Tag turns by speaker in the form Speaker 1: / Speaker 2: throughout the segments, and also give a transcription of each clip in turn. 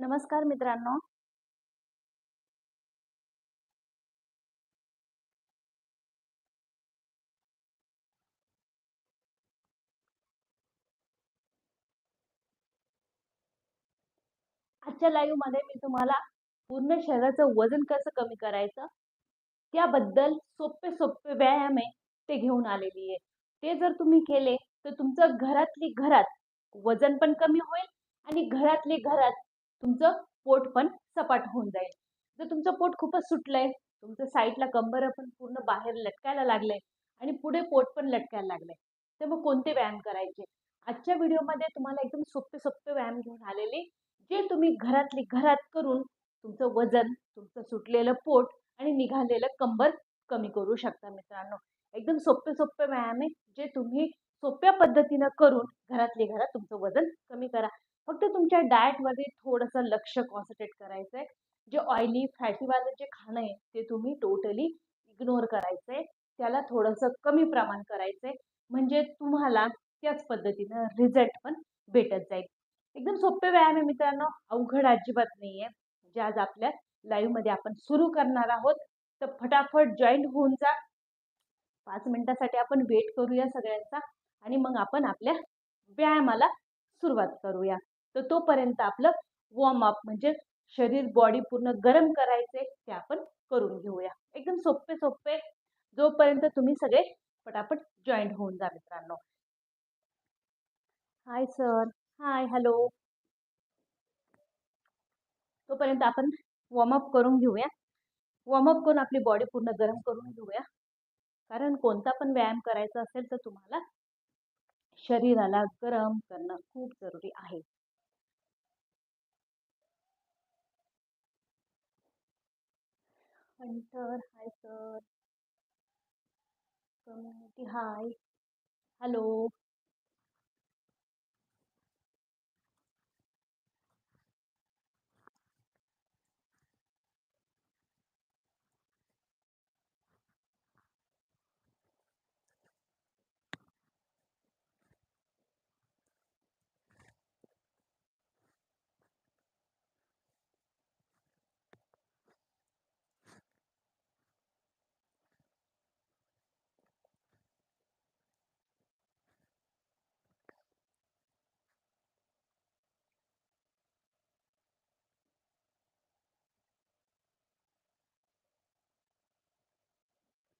Speaker 1: नमस्कार मित्रांनो. आजच्या लाईव्हमध्ये मी तुम्हाला पूर्ण शरीराचं वजन कसं कमी करायचं त्याबद्दल सोपे सोपे व्यायाम आहे ते घेऊन आलेली आहे. ते जर तुम्ही केले तर तुमचं घरातली घरात वजन पण कमी होईल आणि घरातली घरात तुमचं पोट पण सपाट होऊन जाईल. जर तुमचं पोट खूपच सुटलंय तुमचं साईडला कंबर पण पूर्ण बाहेर लटकायला लागलंय आणि पुढे पोट पण लटकायला लागलंय तर मग कोणते व्यायाम करायचे? आजच्या व्हिडिओमध्ये तुम्हाला एकदम सोपे सोपे व्यायाम घेऊन आलेले जे तुम्ही घरातली घरात करून तुमचं वजन तुमचं सुटलेलं पोट आणि निघालेलं कंबर कमी करू शकता मित्रांनो. एकदम सोपे सोपे व्यायाम आहे जे तुम्ही सोप्या पद्धतीनं करून घरातली घरात तुमचं वजन कमी करा. फक्त तुमच्या डाएटमध्ये थोडंसं लक्ष कॉन्सन्ट्रेट करायचं आहे जे ऑइली फॅटीवालं जे खाणं आहे ते तुम्ही टोटली इग्नोर करायचं आहे त्याला थोडंसं कमी प्रमाण करायचं आहे म्हणजे तुम्हाला त्याच पद्धतीनं रिझल्ट पण भेटत जाईल. एकदम सोपे व्यायाम आहे मित्रांनो. अवघड अजिबात नाही आहे जे आज आपल्या लाईव्हमध्ये आपण सुरू करणार आहोत तर फटाफट जॉईन होऊन जा. पाच मिनिटासाठी आपण वेट करूया सगळ्यांचा आणि मग आपण आपल्या व्यायामाला सुरुवात करूया. तर तोपर्यंत आपलं वॉर्मअप म्हणजे शरीर बॉडी पूर्ण गरम करायचे ते आपण करून घेऊया. एकदम सोपे सोपे जोपर्यंत तुम्ही सगळे पटापट जॉईंट होऊन जा मित्रांनो. हाय सर हाय हॅलो तोपर्यंत आपण वॉर्मअप करून घेऊया. वॉर्मअप करून आपली बॉडी पूर्ण गरम करून घेऊया. कारण कोणता पण व्यायाम करायचा असेल तर तुम्हाला शरीराला गरम करणं खूप जरुरी आहे. Hunter hi sir community hi hello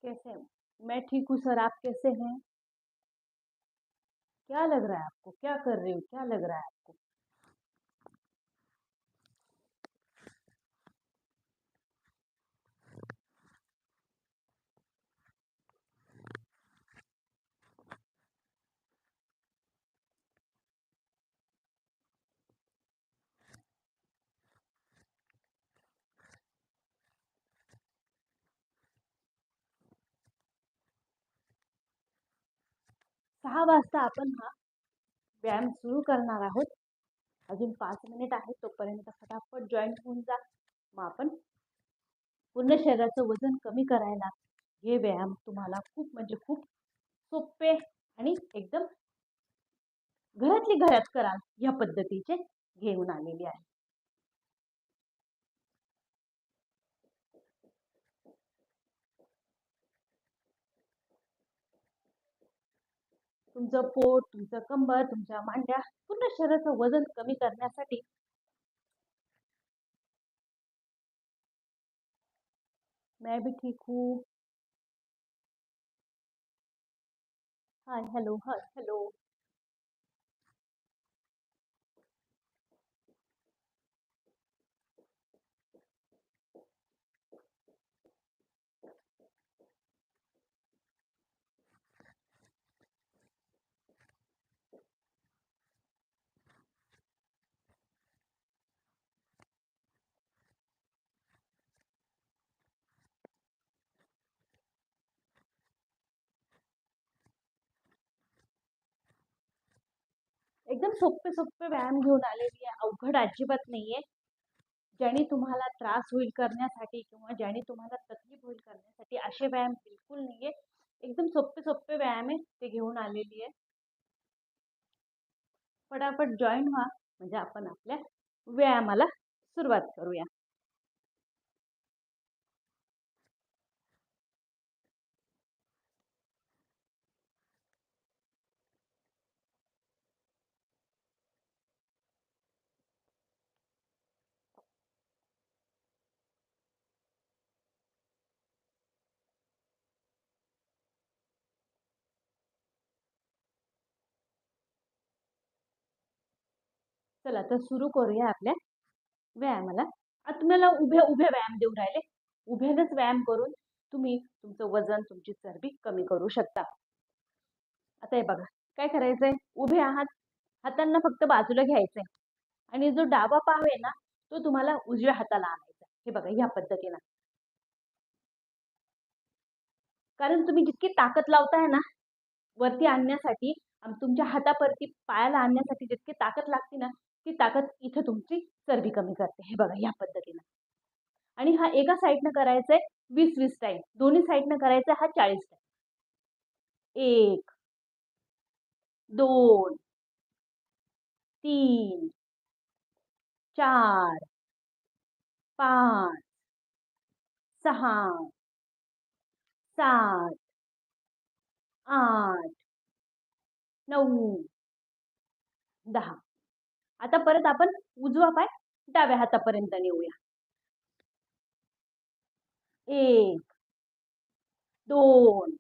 Speaker 1: कैसे मैं ठीक हूँ सर आप कैसे हैं? क्या लग रहा है आपको? क्या कर रही हो? क्या लग रहा है आपको? सहा वाजता आपण हा व्यायाम सुरू करणार आहोत. अजून पाच मिनिट आहे तोपर्यंत फटाफट जॉईंट होऊन जा. मग आपण पूर्ण शरीराचं वजन कमी करायला हे व्यायाम तुम्हाला खूप म्हणजे खूप सोपे आणि एकदम घरातली घरात कराल या पद्धतीचे घेऊन आलेली आहे. तुमचं पोट तुमचं कंबर तुमच्या मांड्या पूर्ण शरीराचं वजन कमी करण्यासाठी मैं भी ठीक हूँ. हाय हॅलो हाय हॅलो एकदम सोपे सोपे व्यायाम घेऊन आलेली आहे. अवघड अजिबात नाहीये. ज्याने तुम्हाला त्रास होईल करण्यासाठी किंवा ज्याने तुम्हाला तकलीफ होईल करण्यासाठी असे व्यायाम बिलकुल नाहीये. एकदम सोपे सोपे व्यायाम आहे ते घेऊन आलेली आहे. फटाफट जॉईन व्हा. म्हणजे आपण आपल्या व्यायामाला सुरुवात करूया. चला तर सुरू करूया आपल्या व्यायामाला. आता तुम्हाला उभे उभे व्यायाम देऊ राहिले. उभ्यानच व्यायाम करून तुम्ही तुमचं वजन तुमची चरबी कमी करू शकता. आता हे बघा काय करायचंय? उभे आहात. हातांना फक्त बाजूला घ्यायचंय. आणि जो डावा पाव आहे ना तो तुम्हाला उजव्या हाताला आणायचा हे बघा ह्या पद्धतीनं. कारण तुम्ही जितकी ताकद लावताय ना वरती आणण्यासाठी तुमच्या हातावरती पायाला आणण्यासाठी जितकी ताकद लागते ना ती ताकद इथं तुमची चरबी कमी करते. हे बघा या पद्धतीनं. आणि हा एका साईडनं करायचा आहे वीस वीस टाईम. दोन्ही साईडनं करायचा हा चाळीस टाईम. एक दोन तीन चार पाच सहा सात आठ नऊ दहा. आता परत आपण उजवा पाय डाव्या हातापर्यंत नेऊया. एक दोन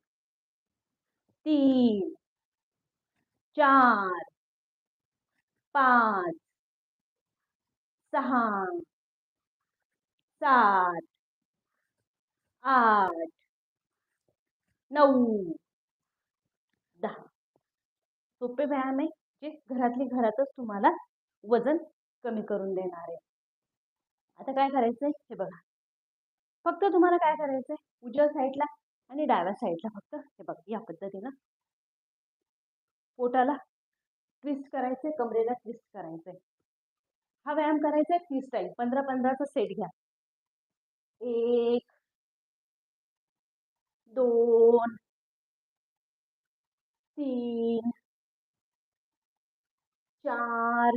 Speaker 1: तीन चार पाच सहा सात आठ नऊ दहा. सोपे व्यायाम आहे जे घरातली घरातच तुम्हाला वजन कमी करून देणार आहे. आता काय करायचंय? हे बघा. फक्त तुम्हाला काय करायचंय? उजव्या साईडला आणि डाव्या साईडला फक्त हे बघा या पद्धतीनं पोटाला ट्विस्ट करायचंय कमरेला ट्विस्ट करायचंय. हा व्यायाम करायचा आहे तीस टाईम पंधरा पंधराचा सेट घ्या. एक दोन तीन चार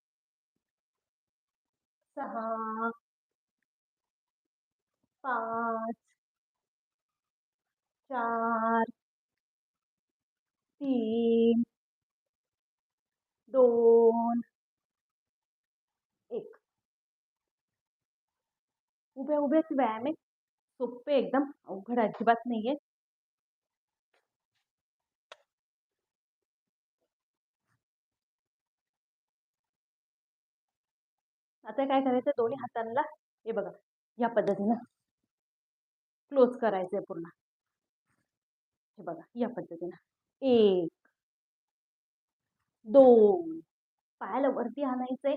Speaker 1: सहा पाच। चार। तीन। दोन। एक। उभ्या उभ्याच व्यायाम आहे सोपे एकदम अवघड अजिबात नाहीये आता काय करायचं? दोन्ही हातांना हे बघा या पद्धतीनं क्लोज करायचंय पूर्ण. हे बघा या पद्धतीनं. एक दोन. पायाला वरती आणायचंय.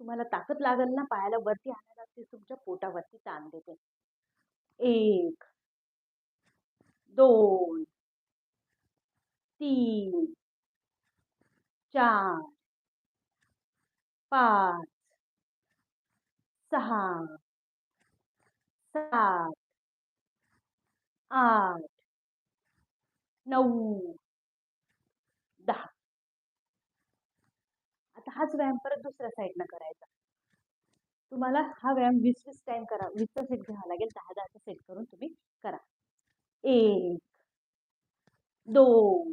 Speaker 1: तुम्हाला ताकद लागेल ना पायाला वरती आणायला ते तुमच्या पोटावरती ताण देते. एक दोन तीन चार पाच सहा. सात. आठ. नऊ. दहा. आता हाच व्यायाम परत दुसऱ्या साईडनं करायचा. तुम्हाला हा व्यायाम वीस वीस टाइम करा. वीसचा सेट घ्यावा लागेल. दहा दहाचा सेट करून तुम्ही करा. एक. दोन.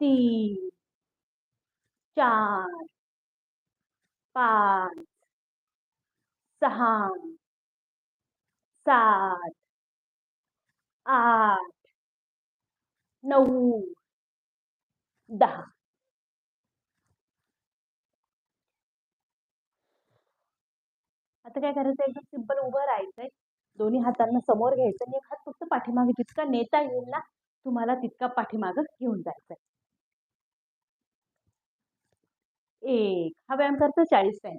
Speaker 1: तीन. चार. पाच. सहा सात आठ नऊ दहा. आता काय करायचं एकदम सिंपल उभं राहायचंय. दोन्ही हातांना समोर घ्यायचं आणि एक हात फक्त पाठीमागे जितका नेता येईल ना तुम्हाला तितका पाठीमागं घेऊन जायचंय. एक. हा व्यायाम करतो चाळीस टाइम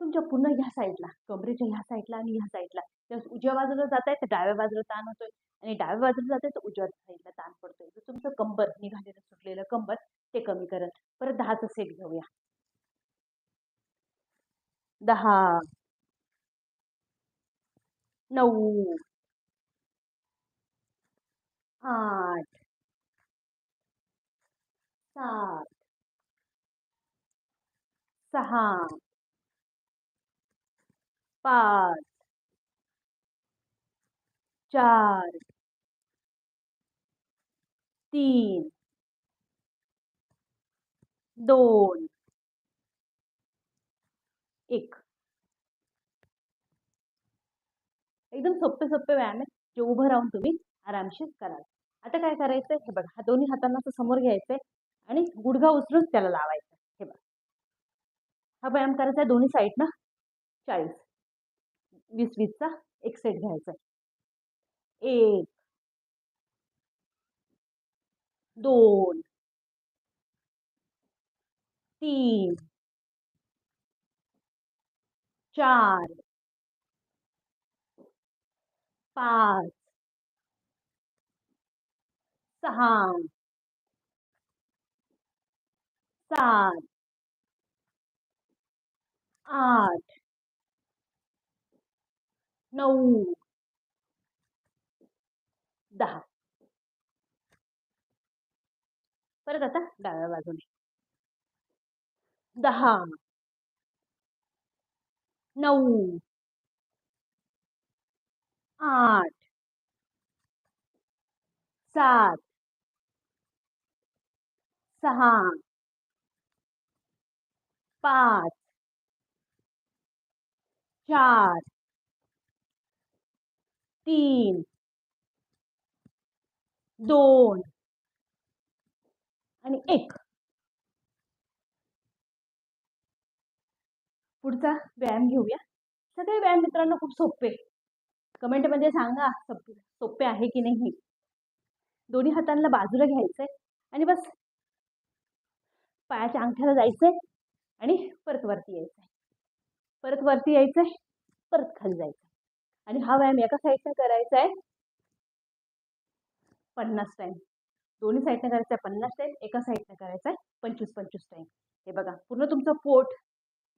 Speaker 1: तुमच्या पुन्हा ह्या साईडला कमरेच्या ह्या साईडला आणि ह्या साईडला. जर उजव्या बाजूला जात आहे तर डाव्या बाजूला ताण होतोय आणि डाव्या बाजूला जात आहे तर उजव्या साईडला ताण पडतोय. तर तुमचं कंबर निघालेलं सुटलेलं कंबर ते कमी करत. परत दहाचं सेट घेऊया. दहा. नऊ. आठ. सात. सहा. पाच. चार. तीन. दोन. एक. एकदम सोपे सोपे व्यायाम आहेत. जे उभं राहून तुम्ही आरामशीर कराल. आता काय करायचंय? हे बघा हा दोन्ही हातांना असं समोर घ्यायचंय आणि गुडघा उचलून त्याला लावायचा. हे बघा. हा व्यायाम करायचा आहे दोन्ही साईडनं चाळीस. वीस वीसचा एक सेट घ्यायचा. एक दोन तीन चार पाच सहा सात आठ नऊ दहा परत आता डाव्या बाजूने दहा नऊ आठ सात सहा पाच चार तीन. दोन. आणि एक. पुढचा व्यायाम घेऊया. सगळे व्यायाम मित्रांनो खूप सोपे. कमेंटमध्ये सांगा सोपे आहे की नाही. दोन्ही हातांना बाजूला घ्यायचंय. आणि बस. पायाच्या अंगठ्याला जायचंय. आणि परत वरती यायचंय. परत वरती यायचंय. परत खाली जायचंय. आणि हा व्यायाम एका साईडनं करायचा आहे. पन्नास टाईम दोन्ही साईडनं करायचा आहे पन्नास टाईम एका साईडनं करायचा आहे पंचवीस पंचवीस टाईम हे बघा पूर्ण तुमचं पोट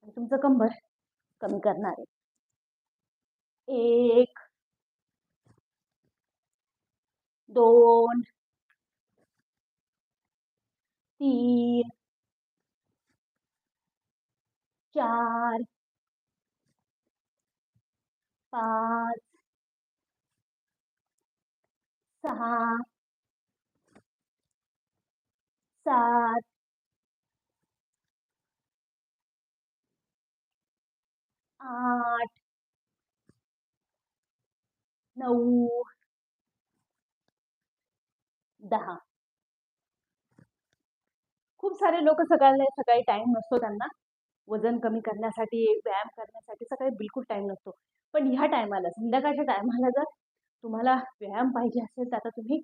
Speaker 1: आणि तुमचं कंबर कमी करणार आहे. एक दोन तीन चार पाच सहा सात आठ। नऊ दहा। खूप सारे लोक सकाळी सकाळी टाइम नसतो त्यांना. वज़न कमी करण्यासाठी, व्यायाम करण्यासाठी सकाळी बिलकुल टाइम नसतो. पण ह्या टायमाला संध्याकाळच्या टायमाला जर तुम्हाला व्यायाम पाहिजे असेल तर आता तुम्ही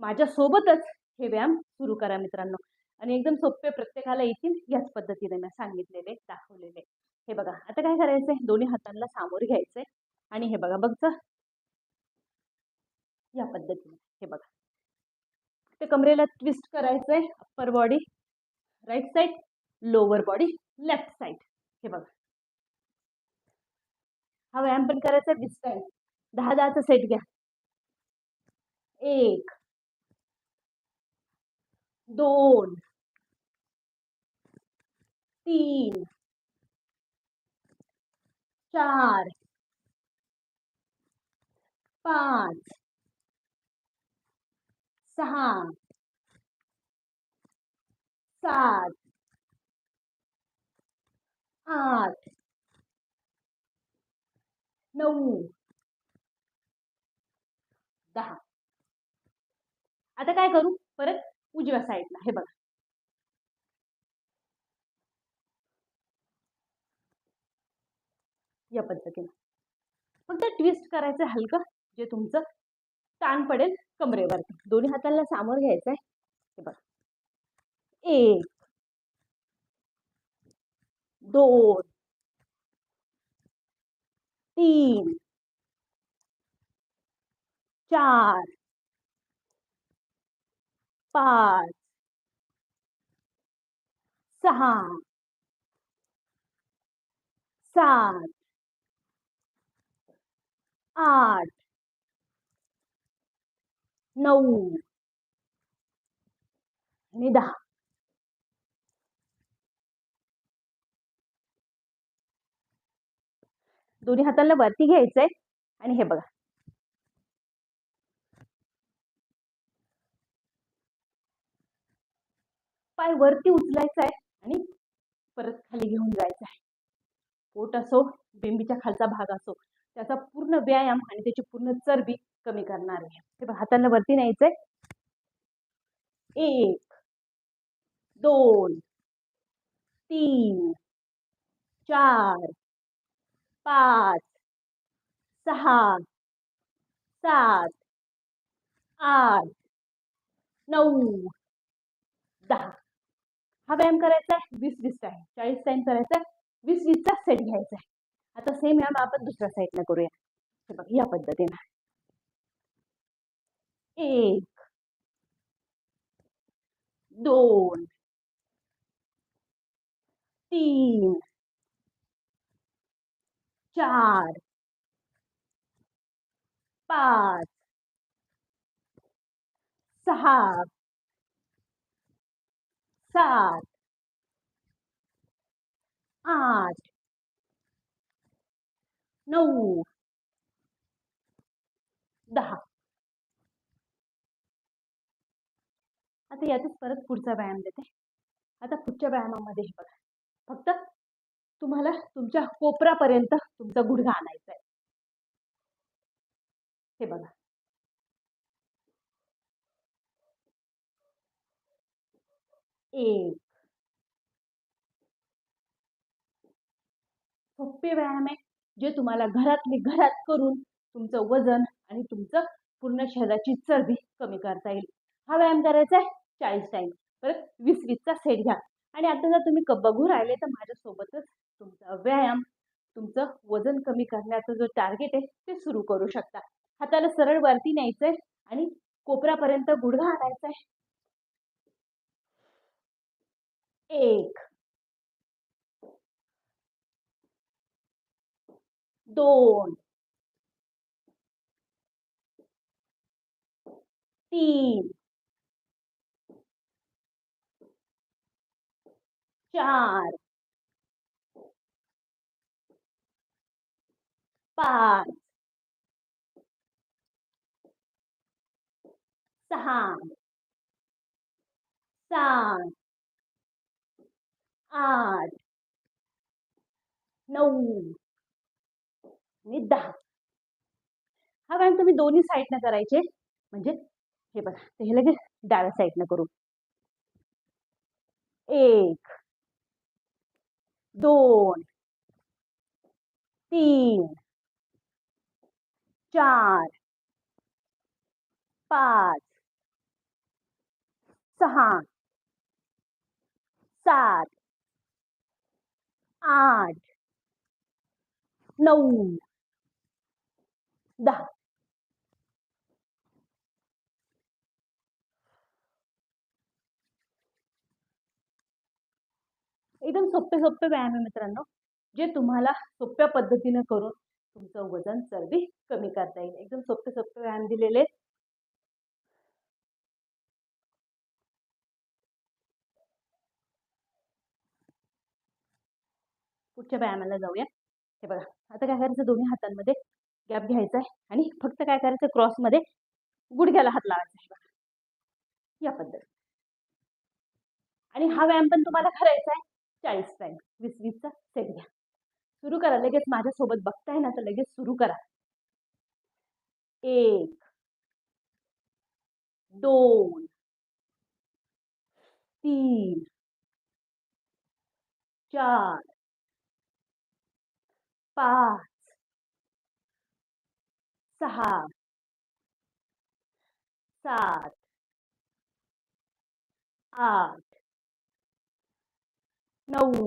Speaker 1: माझ्यासोबतच हे व्यायाम सुरू करा मित्रांनो. आणि एकदम सोपे प्रत्येकाला येतील याच पद्धतीने मी सांगितलेले दाखवलेले. हे बघा आता काय करायचंय? दोन्ही हातांना सामोर घ्यायचंय. आणि हे बघा बघ या पद्धतीने हे बघा. ते कमरेला ट्विस्ट करायचंय upper body right side lower body left side हे बघा. हा, व्यायाम पण करायचा वीस टाइम दहा दहाचा सेट घ्या एक, दोन, तीन, चार, पाच सहा सात, आठ नऊ. दहा. आता काय करू? परत उजव्या साईडला. हे बघा. या पद्धतीने. फक्त ट्विस्ट करायचं हलकं जे तुमचं ताण पडेल कमरेवरती. दोन्ही हाताला सामोर घ्यायचं आहे. हे बघा. एक. दोन. तीन. चार. पाच. सहा. सात. आठ. नऊ. आणि दहा. दोन्ही हाताला वरती घ्यायचंय. आणि हे बघा. पाय वरती उचलायचा आहे आणि परत खाली घेऊन जायचा आहे पोट असो बेंबीच्या खालचा भाग असो त्याचा पूर्ण व्यायाम आणि त्याची पूर्ण चरबी कमी करणार आहे. हे बघा हाताला वरती न्यायचंय. एक दोन तीन चार पाच सहा सात आठ नऊ दहा. हा व्यायाम करायचा आहे वीस वीस आहे चाळीस टाइम करायचा आहे वीस वीसचा सेट घ्यायचा आहे. आता सेम व्यायाम आपण दुसऱ्या साईडनं करूया. हे बघ या पद्धतीनं. एक दोन तीन चार. पाच. सहा. सात. आठ. नऊ. दहा. आता यातच परत पुढचा व्यायाम देते. आता पुढच्या व्यायामामध्ये बघा. फक्त तुम्हाला तुमच्या कोपरापर्यंत तुमचा गुडघा आणायचा आहे. हे बघा. एक. सोपे व्यायाम आहे जे तुम्हाला घरातली घरात करून तुमचं वजन आणि तुमचं पूर्ण शरीराची चरबी कमी करता येईल. हा व्यायाम करायचा आहे चाळीस टाईम परत वीस वीसचा सेट घ्या. आणि आता जर तुम्ही क बघू राहिले तर माझ्यासोबतच तुमचा व्यायाम तुमचं वजन कमी करण्याचं जो टार्गेट आहे ते सुरू करू शकता. हाताला सरळ वरती न्यायचंय आणि कोपरापर्यंत गुडघा आणायचा आहे एक. दोन. तीन. चार. पाच. सहा. सात. आठ. नऊ. आणि दहा. हा व्यायाम तुम्ही दोन्ही साईडनं करायचे. म्हणजे हे बघा ते हे लगेच डाव्या साईडनं करू. एक. दोन. तीन. चार पाच सहा सात आठ नऊ दहा. एकदम सोपे सोपे व्यायाम आहे मित्रांनो. जे तुम्हाला सोप्या पद्धतीने करून तुमचं वजन चरबी कमी करता येईल. एकदम सोपे सोपे व्यायाम दिलेले पुढच्या व्यायामाला जाऊया. हे बघा आता काय करायचं? दोन्ही हातांमध्ये गॅप घ्यायचा आहे आणि फक्त काय करायचं? क्रॉसमध्ये गुडघ्याला हात लावायचा आहे बघा. या पद्धत आणि हा व्यायाम पण तुम्हाला करायचा आहे. चाळीस टाइम वीस वीसचा सेट घ्या. सुरू करा, लगेच माझ्यासोबत बघताय ना, तर लगेच सुरू करा. एक, दोन, तीन, चार, पाच, सहा, सात, आठ, नऊ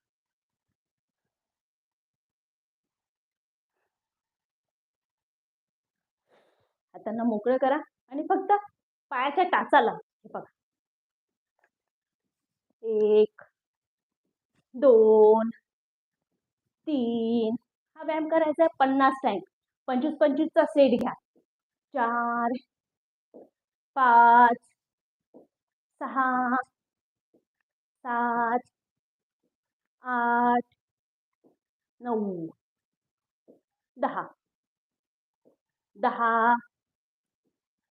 Speaker 1: हातांना मोकळं करा आणि फक्त पायाच्या टाचाला हे बघा. एक दोन तीन. हा व्यायाम करायचा आहे पन्नास टाइम पंचवीस पंचवीसचा सेट घ्या. चार पाच सहा सात आठ नऊ दहा. दहा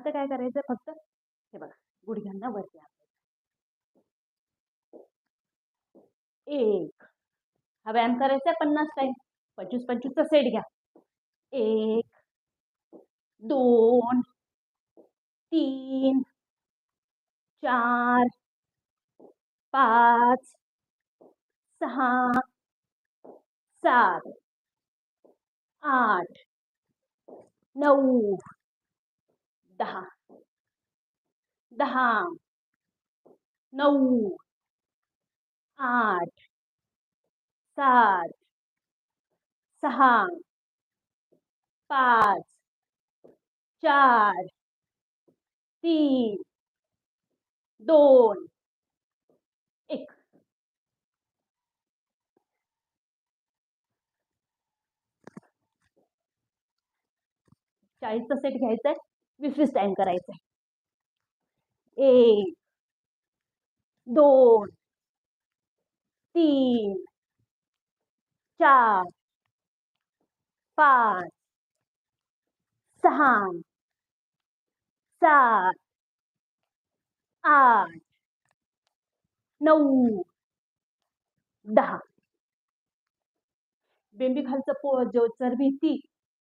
Speaker 1: आता काय करायचं? फक्त हे बघा गुडघ्यांना वरती एक. हा व्यायाम करायचा पन्नास टाइम पंचवीस पंचवीसचा सेट घ्या. एक दोन तीन चार पाच सहा सात आठ नऊ दहा दहा नऊ आठ सात सहा पाच चार तीन दोन एक चाळीसचा सेट घ्यायचा आहे वीस वीस टाइम आहे एक दोन तीन चार पाच सहा सात आठ नऊ दहा. बेंबी खालचं पो जो चरबी ती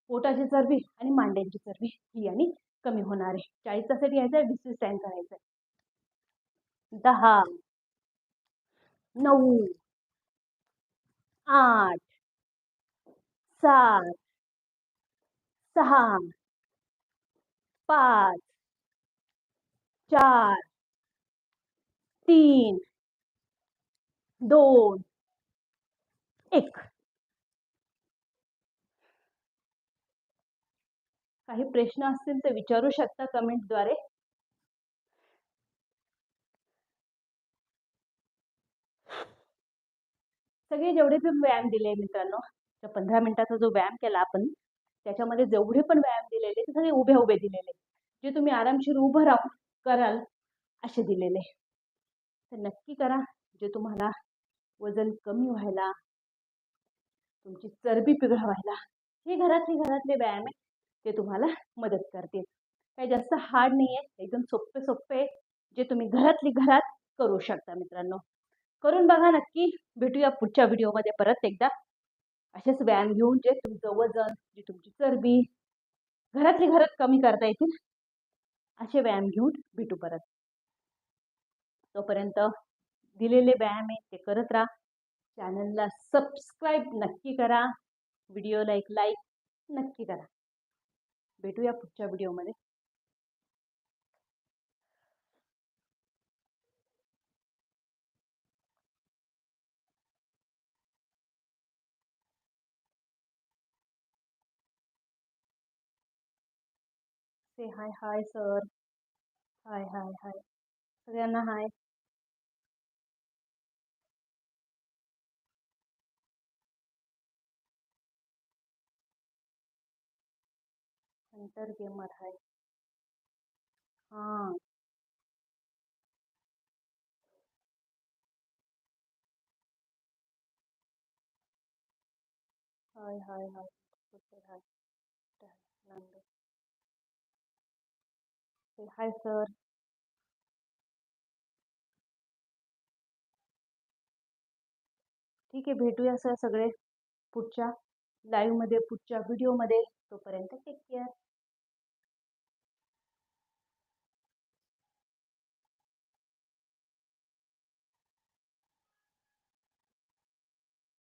Speaker 1: पोटाची चरबी आणि मांड्यांची चरबी ही आणि कमी होणार आहे. चाळीसचा सेट घ्यायचा वीस टाइम करायचा दहा, नऊ, आठ, सात, सहा, पाच, चार, तीन, दोन, एक. काही प्रश्न असतील तर विचारू शकता कमेंटद्वारे सगळे जेवढे पण व्यायाम दिले मित्रांनो त्या पंधरा मिनिटाचा जो व्यायाम केला आपण त्याच्यामध्ये जेवढे पण व्यायाम दिलेले ते सगळे उभे उभे दिलेले. जे तुम्ही आरामशीर उभं राहून कराल असे दिलेले. तर नक्की करा जे तुम्हाला वजन कमी व्हायला तुमची चरबी पिघळवायला हे घरातले घरातले व्यायाम आहे ते तुम्हाला मदत करतील. काही जास्त हार्ड नाही आहे एकदम सोपे सोपे जे तुम्ही घरातली घरात करू शकता मित्रांनो. करून बघा नक्की. भेटूया पुढच्या व्हिडिओमध्ये परत एकदा. असेच व्यायाम घेऊन जे तुमचं वजन जी तुमची चरबी घरातली घरात कमी करता येतील असे व्यायाम घेऊन भेटू परत. तोपर्यंत दिलेले व्यायाम आहे ते करत राहा. चॅनलला सबस्क्राईब नक्की करा. व्हिडिओला एक लाईक नक्की करा. भेटूया पुढच्या व्हिडिओमध्ये. से हाय हाय सर हाय हाय हाय सगळ्यांना हाय हंटर गेमर हाय हाँ। हाय हाय हाय हाय हाय सर ठीक आहे, भेटूया सर सगळे पुढच्या लाईव्हमध्ये पुढच्या व्हिडिओमध्ये तोपर्यंत टेक केअर